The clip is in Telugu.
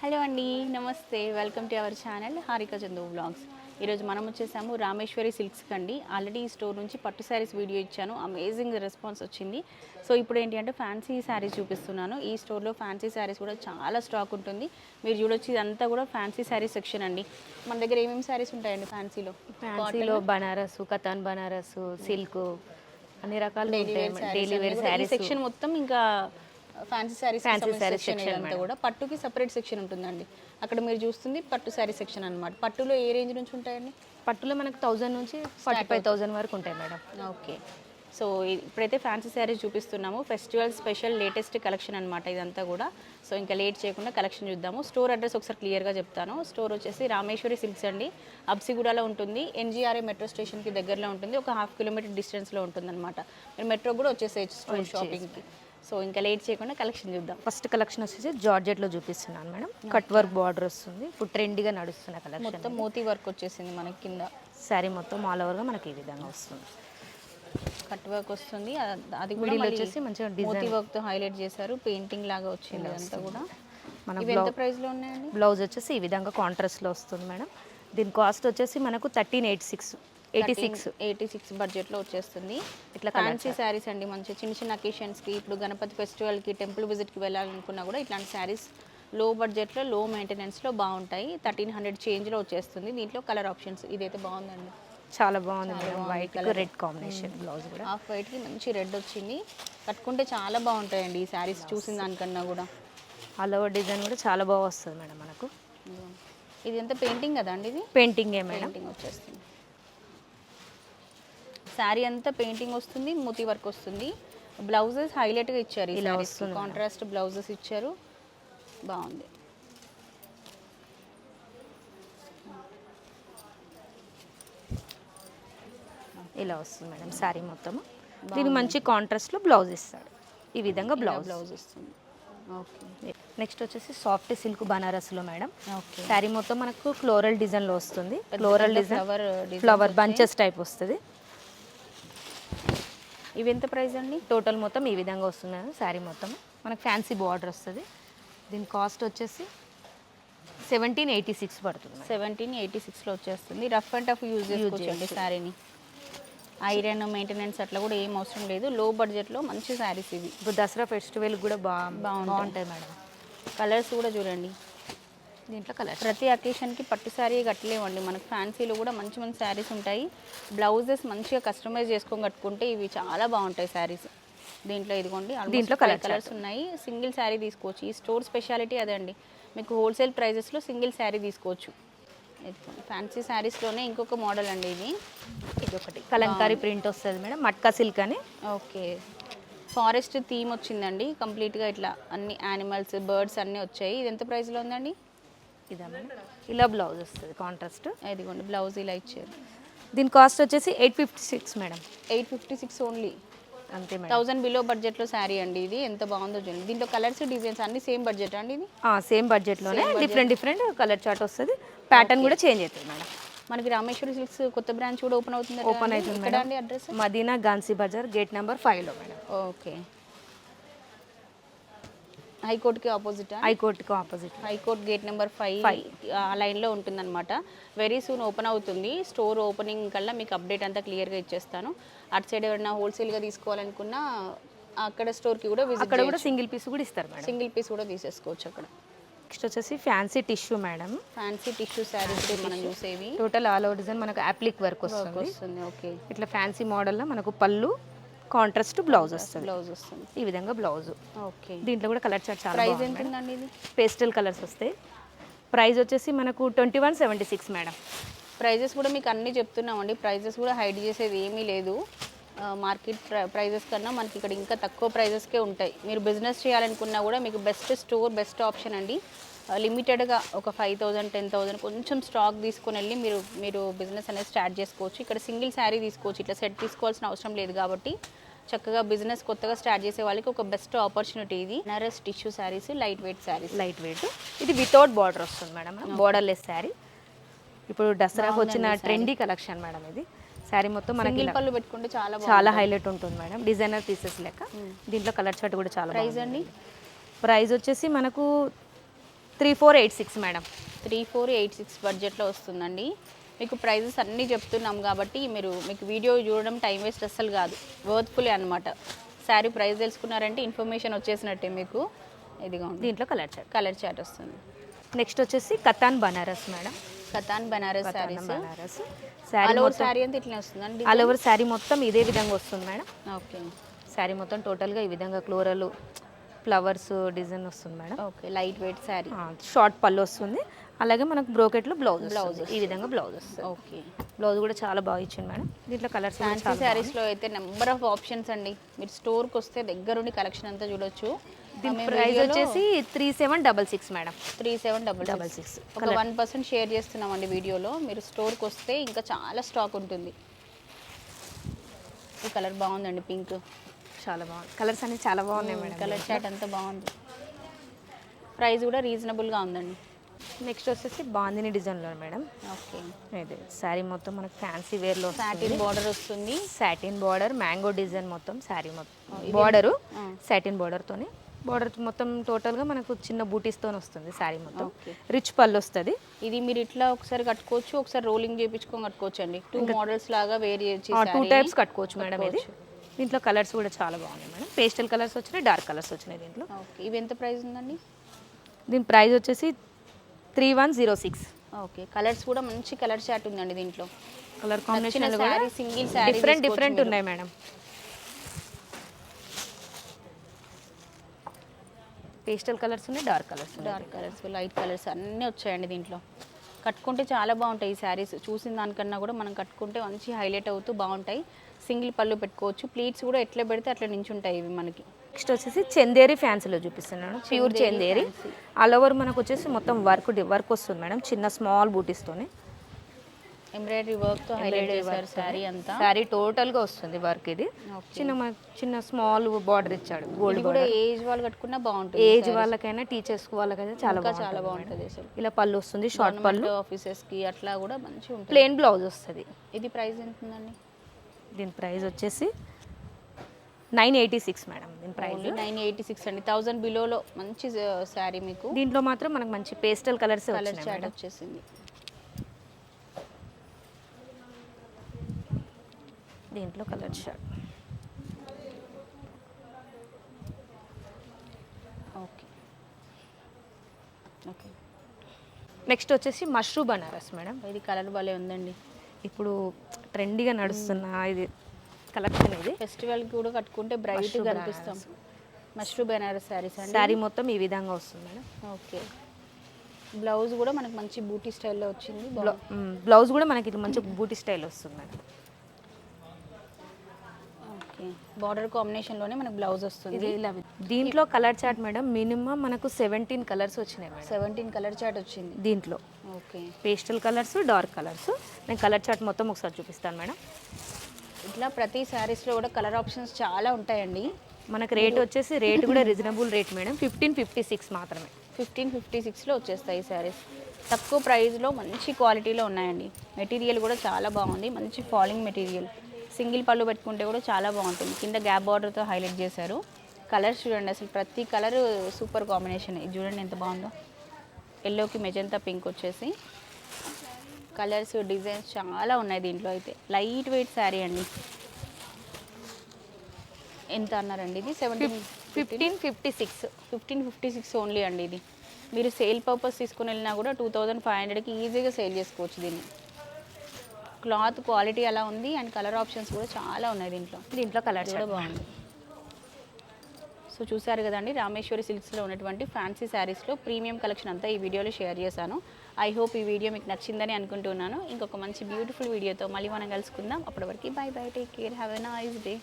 హలో అండి నమస్తే. Welcome to our channel Harika Chandu vlogs ఈరోజు మనం వచ్చేసాము రామేశ్వరి సిల్క్స్కి అండి. ఆల్రెడీ ఈ స్టోర్ నుంచి పట్టు శారీస్ వీడియో ఇచ్చాను. అమేజింగ్ రెస్పాన్స్ వచ్చింది. సో ఇప్పుడు ఏంటి అంటే ఫ్యాన్సీ శారీస్ చూపిస్తున్నాను. ఈ స్టోర్లో ఫ్యాన్సీ శారీస్ కూడా చాలా స్టాక్ ఉంటుంది. మీరు చూడొచ్చు ఇదంతా కూడా ఫ్యాన్సీ శారీ సెక్షన్ అండి. మన దగ్గర ఏమేమి శారీస్ ఉంటాయండి ఫ్యాన్సీలో ఫ్యాన్సీలో బనారస్ కతాన్ బనారస్ సిల్క్ అన్ని రకాలు డైలీ వేర్ ఈ శారీస్ సెక్షన్ మొత్తం ఇంకా fancy saris Fancy sarees section ఇదంతా కూడా పట్టుకి సపరేట్ సెక్షన్ ఉంటుందండి. అక్కడ మీరు చూస్తుంది పట్టు శారీ సెక్షన్ అన్నమాట. పట్టులో ఏ రేంజ్ నుంచి ఉంటాయండి? పట్టులో మనకు థౌజండ్ నుంచి ఫార్టీ ఫైవ్ థౌజండ్ వరకు ఉంటాయి మేడం. ఓకే సో ఇప్పుడైతే ఫ్యాన్సీ శారీస్ చూపిస్తున్నాము. ఫెస్టివల్ స్పెషల్ లేటెస్ట్ కలెక్షన్ అనమాట ఇదంతా కూడా. సో ఇంకా లేట్ చేయకుండా కలెక్షన్ చూద్దాము. స్టోర్ అడ్రస్ ఒకసారి క్లియర్గా చెప్తాను. స్టోర్ వచ్చేసి రామేశ్వరి సిల్క్స్ అండి. అబ్సిగూడలో ఉంటుంది. ఎన్జీఆర్ఏ మెట్రో స్టేషన్కి దగ్గరలో ఉంటుంది. ఒక హాఫ్ కిలోమీటర్ డిస్టెన్స్లో ఉంటుంది అనమాట మీరు మెట్రో కూడా వచ్చేసేయచ్చు స్టోర్ షాపింగ్కి సో ఇంకా లేట్ చేయకుండా కలెక్షన్ చూద్దాం. ఫస్ట్ కలెక్షన్ వచ్చేసి జార్జెట్లో చూపిస్తున్నాను మేడం. కట్ వర్క్ బార్డర్ వస్తుంది. ఇప్పుడు ట్రెండీగా నడుస్తున్న కలెక్షన్ మొత్తం మోతీ వర్క్ వచ్చేసింది మనకి కింద. శారీ మొత్తం ఆల్ ఓవర్గా మనకి ఈ విధంగా వస్తుంది. కట్ వర్క్ వస్తుంది. అది కూడా వచ్చేసి మంచిగా మోతీ design. వర్క్తో హైలైట్ చేశారు. పెయింటింగ్ లాగా వచ్చింది అదంతా కూడా. మన ఇవి ఎంత ప్రైస్లో ఉన్నాయండి? బ్లౌజ్ వచ్చేసి ఈ విధంగా కాంట్రాస్ట్లో వస్తుంది మేడం. దీని కాస్ట్ వచ్చేసి మనకు thirteen eight six eighty six eighty six బడ్జెట్లో వచ్చేస్తుంది. ఇట్లా ఫ్యాన్సీ శారీస్ అండి. మంచి చిన్న చిన్న అకేషన్స్కి ఇప్పుడు గణపతి ఫెస్టివల్కి టెంపుల్ విజిట్కి వెళ్ళాలనుకున్నా కూడా ఇట్లాంటి శారీస్లో బడ్జెట్లో లో మెయింటెనెన్స్లో బాగుంటాయి. థర్టీన్ హండ్రెడ్ చేంజ్లో వచ్చేస్తుంది. దీంట్లో కలర్ ఆప్షన్స్ ఇదైతే బాగుందండి. చాలా బాగుంది వైట్ రెడ్ కాంబినేషన్ బ్లౌజ్ కూడా. హాఫ్ వైట్కి మంచి రెడ్ వచ్చింది. కట్టుకుంటే చాలా బాగుంటాయండి ఈ శారీస్ చూసిన దానికన్నా కూడా. ఆల్ ఓవర్ డిజైన్ కూడా చాలా బాగా వస్తుంది మేడం మనకు. ఇది ఎంత? పెయింటింగ్ కదా అండి ఇది? పెయింటింగే మేడం. పెయింటింగ్ వచ్చేస్తుంది. శారీ అంతా పెయింటింగ్ వస్తుంది మూతి వర్క్ వస్తుంది. బ్లౌజెస్ హైలైట్గా ఇచ్చారు ఇలా వస్తుంది కాంట్రాస్ట్ బ్లౌజెస్ ఇచ్చారు. బాగుంది. ఇలా వస్తుంది మేడం శారీ మొత్తం. దీనికి మంచి కాంట్రాస్ట్లో బ్లౌజ్ ఇస్తాడు. ఈ విధంగా బ్లౌజ్. బ్లౌజ్ వస్తుంది. ఓకే. నెక్స్ట్ వచ్చేసి సాఫ్ట్ సిల్క్ బనారస్లో మేడం. ఓకే. శారీ మొత్తం మనకు ఫ్లోరల్ డిజైన్లో వస్తుంది. Floral design flower bunches type వస్తుంది. ఇవి ఎంత ప్రైస్ అండి? టోటల్ మొత్తం ఈ విధంగా వస్తుంది మేడం శారీ మొత్తం. మనకు ఫ్యాన్సీ బార్డర్ వస్తుంది. దీని కాస్ట్ వచ్చేసి సెవెంటీన్ ఎయిటీ సిక్స్ పడుతుంది. సెవెంటీన్ ఎయిటీ సిక్స్లో వచ్చేస్తుంది. రఫ్ అండ్ టఫ్ యూజ్ చేసుకోవచ్చండి శారీని ఐరన్ మెయింటెనెన్స్ అట్లా కూడా ఏం అవసరం లేదు. లో బడ్జెట్లో మంచి శారీస్ ఇవి. ఇప్పుడు దసరా ఫెస్టివల్ కూడా బాగా. బాగుంటాయి. మేడం. కలర్స్ కూడా చూడండి. దీంట్లో కలర్ ప్రతి అకేషన్కి పట్టు శారీ కట్టలేమండి. మనకు ఫ్యాన్సీలో కూడా మంచి మంచి శారీస్ ఉంటాయి. బ్లౌజెస్ మంచిగా కస్టమైజ్ చేసుకొని కట్టుకుంటే ఇవి చాలా బాగుంటాయి శారీస్. దీంట్లో ఇదిగోండి దీంట్లో colour కలర్స్ ఉన్నాయి. సింగిల్ శారీ తీసుకోవచ్చు. ఈ స్టోర్ స్పెషాలిటీ అదే అండి మీకు హోల్సేల్ ప్రైజెస్లో సింగిల్ శారీ తీసుకోవచ్చు. ఫ్యాన్సీ శారీస్లోనే ఇంకొక మోడల్ అండి ఇది. ఇది ఒకటి కలంకారీ ప్రింట్ వస్తుంది మేడం మట్కా సిల్క్ అని. ఓకే. ఫారెస్ట్ థీమ్ వచ్చిందండి. కంప్లీట్గా ఇట్లా అన్ని యానిమల్స్ బర్డ్స్ అన్నీ వచ్చాయి. ఇది ఎంత ప్రైస్లో ఉందండి? ఇదా మేడం ఇలా బ్లౌజ్ వస్తుంది కాంట్రాస్ట్ ఇదిగోండి బ్లౌజ్ ఇలా ఇచ్చారు. దీని కాస్ట్ వచ్చేసి eight fifty six madam eight fifty six only అంతే మేడం థౌజండ్ బిలో బడ్జెట్లో శారీ అండి ఇది. ఎంత బాగుందో చూడండి. దీంట్లో కలర్స్ డిజైన్స్ అన్ని సేమ్ బడ్జెట్ అండి ఇది? సేమ్ బడ్జెట్లోనే డిఫరెంట్ డిఫరెంట్ కలర్ చార్ట్ వస్తుంది. ప్యాటర్న్ కూడా చేంజ్ అవుతుంది మేడం మనకి రామేశ్వరి సిల్క్స్ కొత్త బ్రాంచ్ కూడా ఓపెన్ అవుతుంది ఓపెన్ అవుతుంది madam address Madina Ghansi Bazaar gate number ఫైవ్లో మేడం ఓకే హైకోర్టుకి ఆపోజిట్ హైకోర్టుకు opposite high court gate number five ఆ లైన్లో ఉంటుందన్నమాట. వెరీ సూన్ ఓపెన్ అవుతుంది. స్టోర్ ఓపెనింగ్ కల్లా మీకు అప్డేట్ అంతా క్లియర్గా ఇచ్చేస్తాను. అటు సైడ్ ఎవరైనా హోల్సేల్గా తీసుకోవాలనుకున్నా అక్కడ స్టోర్కి కూడా విజిట్ అక్కడ కూడా సింగిల్ పీస్ కూడా ఇస్తారు మేడం. సింగిల్ పీస్ కూడా తీసేసుకోవచ్చు అక్కడ. నెక్స్ట్ వచ్చేసి fancy tissue madam. Fancy tissue sarees మనం చూసేవి. టోటల్ ఆల్ ఓవర్ డిజైన్ మనకు అప్లిక్ వర్క్ వస్తుంది. వస్తుంది ఓకే ఇట్లా ఫ్యాన్సీ మోడల్లో మనకు పళ్ళు కాంట్రాస్ట్ బ్లౌజ్ వస్తుంది. బ్లౌజ్ వస్తుంది. ఈ విధంగా బ్లౌజ్. ఓకే. దీంట్లో కూడా కలర్ చార్ట్ చాలా ప్రైస్ ఎంత ఉందండి ఇది? పేస్టల్ కలర్స్ వస్తాయి. ప్రైస్ వచ్చేసి మనకు twenty one seventy six madam. Prices కూడా మీకు అన్నీ చెప్తున్నామండి. ప్రైజెస్ కూడా హైడ్ చేసేది ఏమీ లేదు. మార్కెట్ ప్రైజెస్ కన్నా మనకి ఇక్కడ ఇంకా తక్కువ ప్రైజెస్కే ఉంటాయి. మీరు బిజినెస్ చేయాలనుకున్నా కూడా మీకు బెస్ట్ స్టోర్ బెస్ట్ ఆప్షన్ అండి. లిమిటెడ్గా ఒక ఫైవ్ థౌజండ్ టెన్ థౌజండ్ కొంచెం స్టాక్ తీసుకొని వెళ్ళి మీరు మీరు బిజినెస్ అనేది స్టార్ట్ చేసుకోవచ్చు. ఇక్కడ సింగిల్ శారీ తీసుకోవచ్చు. ఇట్లా సెట్ తీసుకోవాల్సిన అవసరం లేదు కాబట్టి చక్కగా బిజినెస్ కొత్తగా స్టార్ట్ చేసే వాళ్ళకి ఒక బెస్ట్ ఆపర్చునిటీ ఇది. Nervous tissue saris light weight saris. Light weight. ఇది వితౌట్ బార్డర్ వస్తుంది మేడం. బార్డర్లెస్ శారీ. ఇప్పుడు దసరాకు వచ్చిన ట్రెండీ కలెక్షన్ మేడం ఇది. శారీ మొత్తం మనకి పళ్ళు పెట్టుకుంటే చాలా చాలా హైలైట్ ఉంటుంది మేడం. డిజైనర్ పీసెస్ లెక్క. దీంట్లో కలర్ చార్ట్ కూడా చాలా ప్రైస్ అండి? ప్రైస్ వచ్చేసి మనకు three four eight six madam. Three four eight six బడ్జెట్లో వస్తుందండి. మీకు ప్రైజెస్ అన్నీ చెప్తున్నాం కాబట్టి మీరు మీకు వీడియో చూడడం టైం వేస్ట్ అస్సలు కాదు. వర్త్ఫుల్ అనమాట శారీ ప్రైస్ తెలుసుకున్నారంటే ఇన్ఫర్మేషన్ వచ్చేసినట్టే మీకు. ఇదిగా ఉంది దీంట్లో కలర్ చాట్ కలర్ చాట్ వస్తుంది. నెక్స్ట్ వచ్చేసి కతాన్ బనారస్ మేడం. కతాన్ బనారస్ శారీస్. బనారస్. శారీ అంతా ఇట్లనే వస్తుందండి ఆల్ ఓవర్ శారీ మొత్తం ఇదే విధంగా వస్తుంది మేడం. ఓకే. శారీ మొత్తం టోటల్గా ఈ విధంగా ఫ్లోరల్ ఫ్లవర్స్ డిజైన్ వస్తుంది madam. Okay light weight sari. Short పళ్ళు వస్తుంది. అలాగే మనకు బ్రోకెట్లో బ్లౌజ్ బ్లౌజ్ ఈ విధంగా బ్లౌజ్ వస్తుంది. ఓకే. బ్లౌజ్ కూడా చాలా బాగా ఇచ్చింది మేడం. దీంట్లో కలర్స్ శారీస్లో అయితే నెంబర్ ఆఫ్ ఆప్షన్స్ అండి. మీరు స్టోర్కి వస్తే దగ్గరుండి కలెక్షన్ అంతా చూడొచ్చు. దీని ప్రైస్ వచ్చేసి three seven double six madam. Three seven double double six six ఒక వన్ పర్సెంట్ షేర్ చేస్తున్నామండి వీడియోలో మీరు స్టోర్కి వస్తే ఇంకా చాలా స్టాక్ ఉంటుంది. ఈ కలర్ బాగుందండి పింక్ చాలా బాగుంది కలర్స్ అన్ని చాలా బాగున్నాయి మేడం. కలర్ చాట్ అంతా బాగుంది. ప్రైస్ కూడా రీజనబుల్గా ఉందండి. నెక్స్ట్ వచ్చేసి బాందిని డిజైన్లో మేడం. ఓకే. ఇది శారీ మొత్తం మనకు ఫ్యాన్సీ వేర్లో సాటిన్ బార్డర్ వస్తుంది. సాటిన్ బార్డర్ మ్యాంగో డిజైన్ మొత్తం శారీ మొత్తం. బార్డరు. సాటిన్ బార్డర్తోని బార్డర్ మొత్తం టోటల్గా మనకు చిన్న బూటీస్తో వస్తుంది శారీ మొత్తం. రిచ్ పళ్ళు వస్తుంది. ఇది మీరు ఇట్లా ఒకసారి కట్టుకోవచ్చు ఒకసారి రోలింగ్ చేయించుకొని కట్టుకోవచ్చు అండి టూ మోడల్స్ లాగా వేర్ చేసి టూ టైప్స్ కట్టుకోవచ్చు మేడం ఇది. దీంట్లో కలర్స్ కూడా చాలా బాగున్నాయి మేడం. పేస్టల్ కలర్స్ వచ్చినాయి డార్క్ కలర్స్ వచ్చినాయి దీంట్లో. ఓకే ఇవి ఎంత ప్రైస్ ఉందండి? దీని ప్రైస్ వచ్చేసి three one zero six. Okay colours కూడా మంచి కలర్ చాట్ ఉందండి దీంట్లో. Colour combination single different different ఉన్నాయి మేడం. పేస్టల్ కలర్స్ ఉన్నాయి dark colours dark colours light colours అన్నీ వచ్చాయండి దీంట్లో. కట్టుకుంటే చాలా బాగుంటాయి ఈ శారీస్. చూసిన దానికన్నా కూడా మనం కట్టుకుంటే మంచి హైలైట్ అవుతూ బాగుంటాయి. సింగిల్ పళ్ళు పెట్టుకోవచ్చు. ప్లీట్స్ కూడా ఎట్లా పెడితే అట్లా నించుంటాయి ఇవి మనకి. నెక్స్ట్ వచ్చేసి చందేరి ఫ్యాన్సీలో చూపిస్తున్నాను. ప్యూర్ చందేరి ఆల్ ఓవర్ మనకు వచ్చేసి మొత్తం వర్క్ వర్క్ వస్తుంది మేడం. చిన్న స్మాల్ బూటీస్తోని ఎంబ్రాయిడరీ వర్క్తో హైలైట్ చేశారు శారీ అంతా. శారీ టోటల్గా వస్తుంది వర్క్ ఇది. చిన్న చిన్న స్మాల్ బార్డర్ ఇచ్చాడు గోల్డ్ కూడా ఏజ్ వాళ్ళు కట్టుకున్నా బాగుంటుంది ఏజ్ వాళ్ళకైనా టీచర్స్ వాళ్ళకైతే చాలా చాలా బాగుంటుంది ఇలా పళ్ళు వస్తుంది షార్ట్ పళ్ళు. గవర్నమెంట్ ఆఫీసెస్కి అట్లా కూడా మంచిగా ఉంటుంది. ప్లెయిన్ బ్లౌజ్ వస్తుంది. ఇది ప్రైస్ ఎంత ఉందండి దీని ప్రైస్ వచ్చేసి నైన్ ఎయిటీ సిక్స్ మేడం దీని ప్రైస్ నైన్ ఎయిటీ సిక్స్ అండి. థౌసండ్ బిలోలో మంచి శారీ మీకు. దీంట్లో మాత్రం మనకు మంచి పేస్టల్ కలర్స్ కలర్ మేడం. వచ్చేసింది. దీంట్లో colour short. Okay. Okay. Next వచ్చేసి మష్రూ బనారస్ మేడం. ఇది కలర్ భలే ఉందండి. ఇప్పుడు ట్రెండీగా నడుస్తున్న ఇది కలెక్షన్ ఇది. ఫెస్టివల్కి కూడా కట్టుకుంటే బ్రైట్గా కనిపిస్తాం. మష్రూ బెనారస్ శారీస్ అండి? శారీ మొత్తం ఈ విధంగా వస్తుంది మేడం. ఓకే. బ్లౌజ్ కూడా మనకు మంచి బూటీ స్టైల్లో వచ్చింది. బ్లౌజ్ కూడా మనకి ఇది మంచి బూటీ స్టైల్ వస్తుంది మేడం. బార్డర్ కాంబినేషన్లోనే మనకు బ్లౌజ్ వస్తుంది. ఇలా దీంట్లో కలర్ చార్ట్ మేడం మినిమం మనకు సెవెంటీన్ కలర్స్ వచ్చినాయి మేడం సెవెంటీన్ కలర్ చాట్ వచ్చింది. దీంట్లో. Okay pastel colours dark colours నేను కలర్ చార్ట్ మొత్తం ఒకసారి చూపిస్తాను మేడం ఇట్లా ప్రతి శారీస్లో కూడా కలర్ ఆప్షన్స్ చాలా ఉంటాయండి. మనకు రేట్ వచ్చేసి రేట్ కూడా reasonable rate madam fifteen fifty six మాత్రమే. ఫిఫ్టీన్ ఫిఫ్టీ సిక్స్లో వచ్చేస్తాయి ఈ శారీస్ తక్కువ ప్రైస్లో మంచి క్వాలిటీలో ఉన్నాయండి. మెటీరియల్ కూడా చాలా బాగుంది. మంచి ఫాలింగ్ మెటీరియల్ సింగిల్ పళ్ళు పెట్టుకుంటే కూడా చాలా బాగుంటుంది. కింద గ్యాప్ బార్డర్తో హైలైట్ చేశారు. కలర్స్ చూడండి అసలు ప్రతి కలర్ సూపర్ కాంబినేషన్. ఇది చూడండి ఎంత బాగుందో. ఎల్లోకి మెజంతా పింక్ వచ్చేసి. కలర్స్ డిజైన్స్ చాలా ఉన్నాయి దీంట్లో అయితే. లైట్ వెయిట్ శారీ అండి. ఎంత అన్నారండి ఇది? Seventeen fifteen? Fifty six. Fifteen fifty six only అండి ఇది. మీరు సేల్ పర్పస్ తీసుకుని వెళ్ళినా కూడా టూ థౌజండ్ ఫైవ్ హండ్రెడ్కి ఈజీగా సేల్ చేసుకోవచ్చు దీన్ని. క్లాత్ క్వాలిటీ అలా ఉంది అండ్ కలర్ ఆప్షన్స్ కూడా చాలా ఉన్నాయి దీంట్లో. దీంట్లో కలర్ కూడా బాగుంది. సో చూసారు కదండి రామేశ్వరి సిల్క్స్లో ఉన్నటువంటి ఫ్యాన్సీ శారీస్లో ప్రీమియం కలెక్షన్ అంతా ఈ వీడియోలో షేర్ చేశాను. ఐ హోప్ ఈ వీడియో మీకు నచ్చిందని అనుకుంటున్నాను. ఇంకొక మంచి బ్యూటిఫుల్ వీడియోతో మళ్ళీ మనం కలుసుకుందాం. అప్పటి వరకు bye bye take care have a nice day.